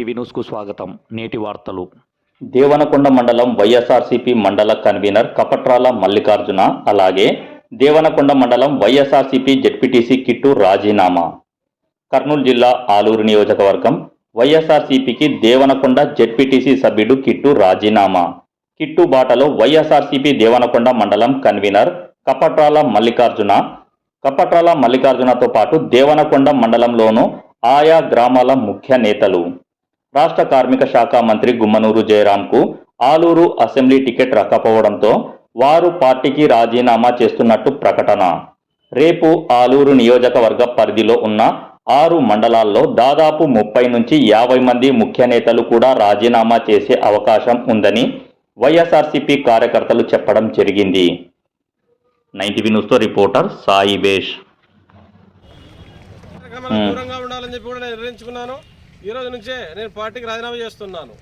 TV న్యూస్కు స్వాగతం. నేటి వార్తలు. దేవనకొండ మండలం వైఎస్ఆర్సీపీ మండల కన్వీనర్ కపట్రాల మల్లికార్జున అలాగే దేవనకొండ మండలం వైఎస్ఆర్సీపీ జెడ్పీటీసీ కిట్టు రాజీనామా. కర్నూలు జిల్లా ఆలూరు నియోజకవర్గం వైఎస్ఆర్సీపీకి దేవనకొండ జెడ్పీటీసీ సభ్యుడు కిట్టు రాజీనామా. కిట్టు బాటలో వైఎస్ఆర్సీపీ దేవనకొండ మండలం కన్వీనర్ కపట్రాల మల్లికార్జున కపట్రాల మల్లికార్జునతో పాటు దేవనకొండ మండలంలోనూ ఆయా గ్రామాల ముఖ్య నేతలు. రాష్ట్ర కార్మిక శాఖ మంత్రి గుమ్మనూరు జయరాంకు ఆలూరు అసెంబ్లీ టికెట్ రాకపోవడంతో వారు పార్టీకి రాజీనామా చేస్తున్నట్టు ప్రకటన. రేపు ఆలూరు నియోజకవర్గ పరిధిలో ఉన్న ఆరు మండలాల్లో దాదాపు ముప్పై నుంచి యాభై మంది ముఖ్య నేతలు కూడా రాజీనామా చేసే అవకాశం ఉందని వైఎస్ఆర్సీపీ కార్యకర్తలు చెప్పడం జరిగింది. నైన్టీవీ న్యూస్తో రిపోర్టర్ సాయి బేష్ కార్యక్రమాలకు దూరంగా ఉండాలని చెప్పి కూడా నేను నిర్ణయించుకున్నాను. ఈరోజు నుంచే నేను పార్టీకి రాజీనామా చేస్తున్నాను.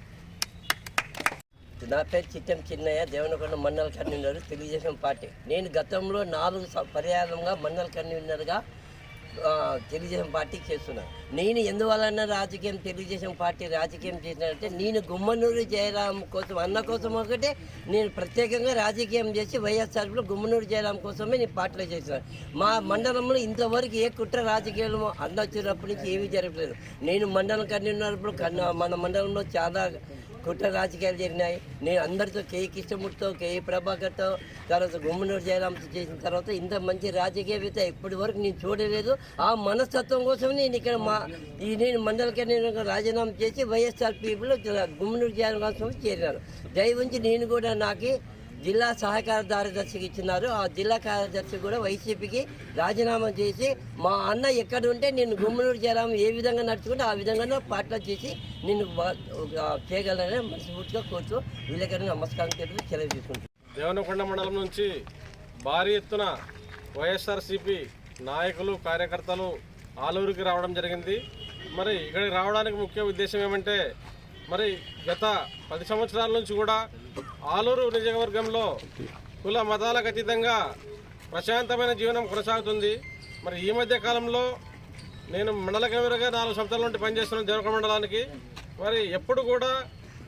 నా పేరు చిట్టం చిన్నయ్య దేవనకొండ మండల కన్వీనర్ తెలుగుదేశం పార్టీ. నేను గతంలో నాలుగు స- పర్యాయంగా మండల కన్వీనర్గా తెలుగుదేశం పార్టీ చేస్తున్నాను నేను ఎందువలన రాజకీయం తెలుగుదేశం పార్టీ రాజకీయం చేసినానంటే నేను గుమ్మనూరు జయరాం కోసం అన్న కోసం ఒకటే నేను ప్రత్యేకంగా రాజకీయం చేసి వైఎస్ఆర్లో గుమ్మనూరు జయరాం కోసమే నేను పార్టీలో చేసినాను మా మండలంలో ఇంతవరకు ఏ కుట్ర రాజకీయాలు అన్న వచ్చినప్పటి నుంచి ఏమీ జరగలేదు. నేను మండలం కన్వీనర్ప్పుడు కన్నా మన మండలంలో చాలా కుట్ర రాజకీయాలు జరిగినాయి. నేను అందరితో కేఈ కృష్ణమూర్తితో కేఈ ప్రభాకర్తో తర్వాత గుమ్మనూరు జయరామ్తో చేసిన తర్వాత ఇంత మంచి రాజకీయవేత్త ఇప్పటి వరకు నేను చూడలేదు. ఆ మనస్తత్వం కోసం నేను ఇక్కడ మా ఈ నేను మండలికి నేను రాజీనామా చేసి వైఎస్ఆర్ పీపుల్ గుమ్మనూరు జయరాం కోసం చేరినాను దయవుంచి నేను కూడా నాకు జిల్లా సహకార కార్యదర్శికి ఇచ్చినారు. ఆ జిల్లా కార్యదర్శి కూడా వైసీపీకి రాజీనామా చేసి మా అన్న ఎక్కడ ఉంటే నేను గుమ్మనూరు జయరాం ఏ విధంగా నడుచుకుంటే ఆ విధంగా పాటలు చేసి నేను చేయగలనని మనస్ఫూర్తిగా కోరుతూ వీళ్ళకైనా నమస్కారం తెలిపి సెలవు తీసుకుంటాను దేవనకొండ మండలం నుంచి భారీ ఎత్తున వైఎస్ఆర్సీపీ నాయకులు కార్యకర్తలు ఆలూరుకి రావడం జరిగింది. మరి ఇక్కడికి రావడానికి ముఖ్య ఉద్దేశం ఏమంటే మరి గత పది సంవత్సరాల నుంచి కూడా ఆలూరు నియోజకవర్గంలో కుల మతాలకు అతీతంగా ప్రశాంతమైన జీవనం కొనసాగుతుంది. మరి ఈ మధ్య కాలంలో నేను మండల కవిరగా నాలుగు సంవత్సరాల నుండి పనిచేస్తున్నాను దేవరకొండ మండలానికి మరి ఎప్పుడు కూడా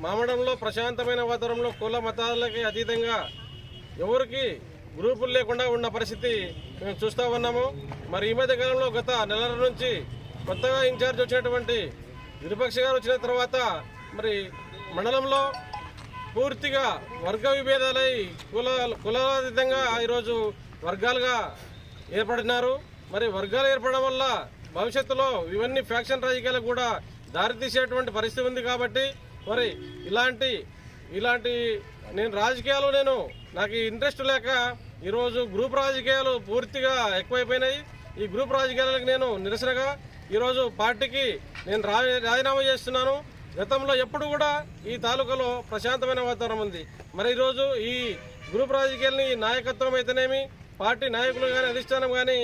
మా మండలంలో ప్రశాంతమైన వాతావరణంలో కుల మతాలకి అతీతంగా ఎవరికి గ్రూపులు లేకుండా ఉన్న పరిస్థితి మేము చూస్తూ ఉన్నాము. మరి ఈ మధ్య కాలంలో గత నెలల నుంచి కొత్తగా ఇన్ఛార్జ్ వచ్చినటువంటి విరుపక్ష గారు వచ్చిన తర్వాత మరి మండలంలో పూర్తిగా వర్గ విభేదాలై కుల కులాతీతంగా ఈరోజు వర్గాలుగా ఏర్పడినారు. మరి వర్గాలు ఏర్పడడం వల్ల భవిష్యత్తులో ఇవన్నీ ఫ్యాక్షన్ రాజకీయాలకు కూడా దారితీసేటువంటి పరిస్థితి ఉంది కాబట్టి మరి ఇలాంటి ఇలాంటి నేను రాజకీయాలు నేను నాకు ఇంట్రెస్ట్ లేక ఈరోజు గ్రూప్ రాజకీయాలు పూర్తిగా ఎక్కువైపోయినాయి. ఈ గ్రూప్ రాజకీయాలకు నేను నిరసనగా ఈరోజు పార్టీకి నేను రా రాజీనామా చేస్తున్నాను. గతంలో ఎప్పుడు కూడా ఈ తాలూకాలో ప్రశాంతమైన వాతావరణం ఉంది. మరి ఈరోజు ఈ గ్రూప్ రాజకీయాలని నాయకత్వం అయితేనేమి పార్టీ నాయకులు కానీ అధిష్టానం కానీ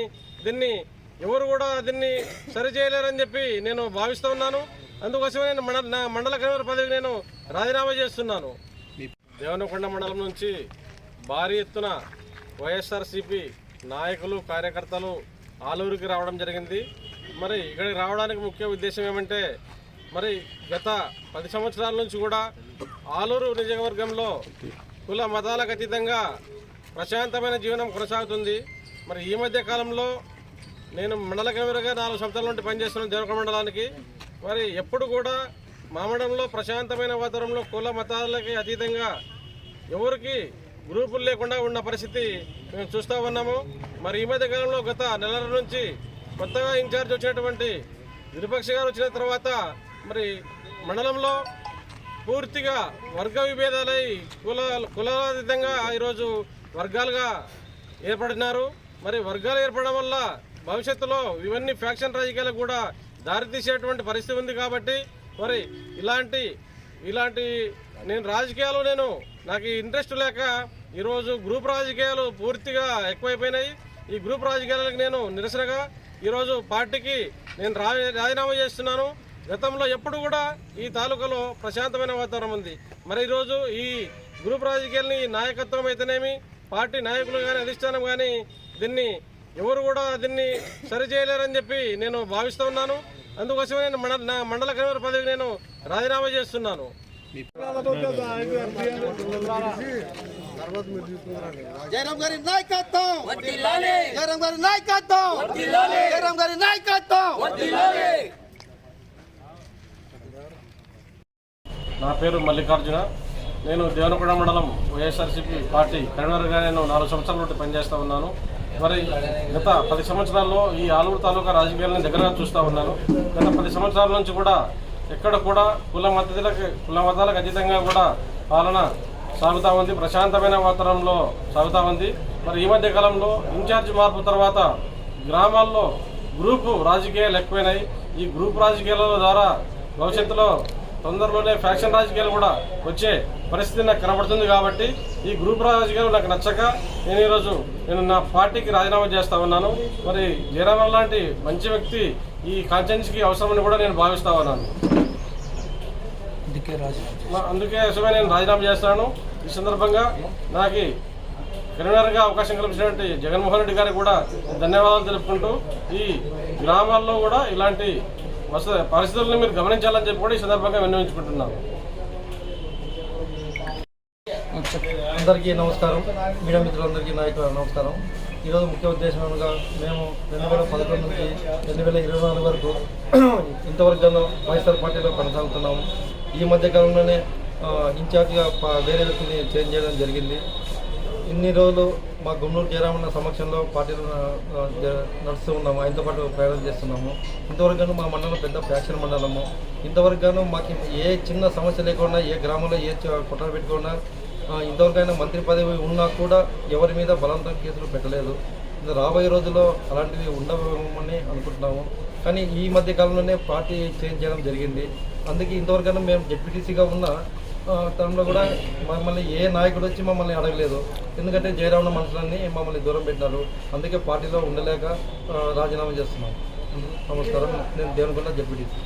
దీన్ని ఎవరు కూడా దీన్ని సరిచేయలేరని చెప్పి నేను భావిస్తూ ఉన్నాను. అందుకోసమే నేను మండల నా మండల కన్వీనర్ పదవికి నేను రాజీనామా చేస్తున్నాను. దేవనకొండ మండలం నుంచి భారీ ఎత్తున వైఎస్ఆర్సీపీ నాయకులు కార్యకర్తలు ఆలూరుకి రావడం జరిగింది. మరి ఇక్కడికి రావడానికి ముఖ్య ఉద్దేశం ఏమంటే మరి గత పది సంవత్సరాల నుంచి కూడా ఆలూరు నియోజకవర్గంలో కుల మతాలకు అతీతంగా ప్రశాంతమైన జీవనం కొనసాగుతుంది. మరి ఈ మధ్య కాలంలో నేను మండల కవిరగా నాలుగు సంవత్సరాల నుండి పనిచేస్తున్నాను దేవక మండలానికి. మరి ఎప్పుడు కూడా మా మండలంలో ప్రశాంతమైన వాతావరణంలో కుల మతాలకి అతీతంగా ఎవరికి గ్రూపులు లేకుండా ఉన్న పరిస్థితి మేము చూస్తూ ఉన్నాము. మరి ఈ మధ్య కాలంలో గత నెలల నుంచి కొత్తగా ఇన్ఛార్జ్ వచ్చినటువంటి విరుపక్ష గారు వచ్చిన తర్వాత మరి మండలంలో పూర్తిగా వర్గ విభేదాలై కుల కులాతీతంగా ఈరోజు వర్గాలుగా ఏర్పడినారు. మరి వర్గాలు ఏర్పడడం వల్ల భవిష్యత్తులో ఇవన్నీ ఫ్యాక్షన్ రాజకీయాలకు కూడా దారితీసేటువంటి పరిస్థితి ఉంది కాబట్టి మరి ఇలాంటి ఇలాంటి నేను రాజకీయాలు నేను నాకు ఇంట్రెస్ట్ లేక ఈరోజు గ్రూప్ రాజకీయాలు పూర్తిగా ఎక్కువైపోయినాయి. ఈ గ్రూప్ రాజకీయాలకు నేను నిరసనగా ఈరోజు పార్టీకి నేను రా రాజీనామా చేస్తున్నాను. గతంలో ఎప్పుడు కూడా ఈ తాలూకాలో ప్రశాంతమైన వాతావరణం ఉంది. మరి ఈరోజు ఈ గ్రూప్ రాజకీయాలని నాయకత్వం అయితేనేమి పార్టీ నాయకులు కానీ అధిష్టానం కానీ దీన్ని ఎవరు కూడా దీన్ని సరిచేయలేరని చెప్పి నేను భావిస్తూ ఉన్నాను. అందుకోసమే నేను మండల నా మండల కన్వీనర్ పదవికి నేను రాజీనామా చేస్తున్నాను. జయరాం గారి నాయకత్వం! జయరాం గారి నాయకత్వం! జయరాం గారి నాయకత్వం! నా పేరు మల్లికార్జున. నేను దేవనకొండ మండలం వైఎస్ఆర్సీపీ పార్టీ కరీంనగర్గా నేను నాలుగు సంవత్సరాల నుండి పనిచేస్తూ ఉన్నాను. మరి గత పది సంవత్సరాల్లో ఈ ఆలూరు తాలూకా రాజకీయాలను దగ్గరగా చూస్తూ ఉన్నాను. గత పది సంవత్సరాల నుంచి కూడా ఎక్కడ కూడా కుల మతాలకు కుల మతాలకు అతీతంగా కూడా పాలన సాగుతూ ఉంది. ప్రశాంతమైన వాతావరణంలో సాగుతూ ఉంది. మరి ఈ మధ్య కాలంలో ఇన్ఛార్జ్ మార్పు తర్వాత గ్రామాల్లో గ్రూపు రాజకీయాలు ఎక్కువైనాయి. ఈ గ్రూప్ రాజకీయాల ద్వారా భవిష్యత్తులో తొందరలోనే ఫ్యాక్షన్ రాజకీయాలు కూడా వచ్చే పరిస్థితి నాకు కనబడుతుంది కాబట్టి ఈ గ్రూప్ రాజకీయాలు నాకు నచ్చక నేను ఈరోజు నేను నా పార్టీకి రాజీనామా చేస్తా ఉన్నాను. మరి జయరామన్ లాంటి మంచి వ్యక్తి ఈ కాన్స్టిట్యున్సీకి అవసరమని కూడా నేను భావిస్తా ఉన్నాను. అందుకే అసలు నేను రాజీనామా చేస్తాను. ఈ సందర్భంగా నాకు కన్వీనర్గా అవకాశం కల్పించినటువంటి జగన్మోహన్ రెడ్డి గారికి కూడా ధన్యవాదాలు తెలుపుకుంటూ ఈ గ్రామాల్లో కూడా ఇలాంటి వస్తుంది పరిస్థితులను మీరు గమనించాలని చెప్పి కూడా ఈ సందర్భంగా విన్నవించుకుంటున్నాను. అందరికీ నమస్కారం. మీడియా మిత్రులందరికీ నాయకులు నమస్కారం. ఈరోజు ముఖ్య ఉద్దేశం అనగా మేము రెండు వేల పదకొండు నుంచి రెండు వేల ఇరవై నాలుగు వరకు ఇంతవరకు వైఎస్ఆర్ పార్టీలో కొనసాగుతున్నాము. ఈ మధ్య కాలంలోనే ఆ, వేరే వ్యక్తిని చేంజ్ చేయడం జరిగింది. ఇన్ని రోజులు మా గుమ్మూరు జయరామన్న సమక్షంలో పార్టీలు నడుస్తూ ఉన్నాము. ఆయనతో పాటు ప్రయాణం చేస్తున్నాము. ఇంతవరకు మా మండలం పెద్ద ఫ్యాక్షన్ మండలము. ఇంతవరకు మాకు ఏ చిన్న సమస్య లేకుండా ఏ గ్రామంలో ఏ కుట్ర పెట్టుకున్నా ఇంతవరకైనా మంత్రి పదవి ఉన్నా కూడా ఎవరి మీద బలవంతం కేసులు పెట్టలేదు. రాబోయే రోజుల్లో అలాంటివి ఉండవేమని అనుకుంటున్నాము. కానీ ఈ మధ్య కాలంలోనే పార్టీ చేంజ్ చేయడం జరిగింది. అందుకే ఇంతవరకైనా మేము జెడ్పీటీసీగా ఉన్న టర్మ్లో కూడా మమ్మల్ని ఏ నాయకుడు వచ్చి మమ్మల్ని అడగలేదు. ఎందుకంటే జయరామన్న మనుషులన్నీ మమ్మల్ని దూరం పెట్టినారు. అందుకే పార్టీలో ఉండలేక రాజీనామా చేస్తున్నాం. నమస్కారం. నేను దేవనకొండ జెడ్పీటీసీ.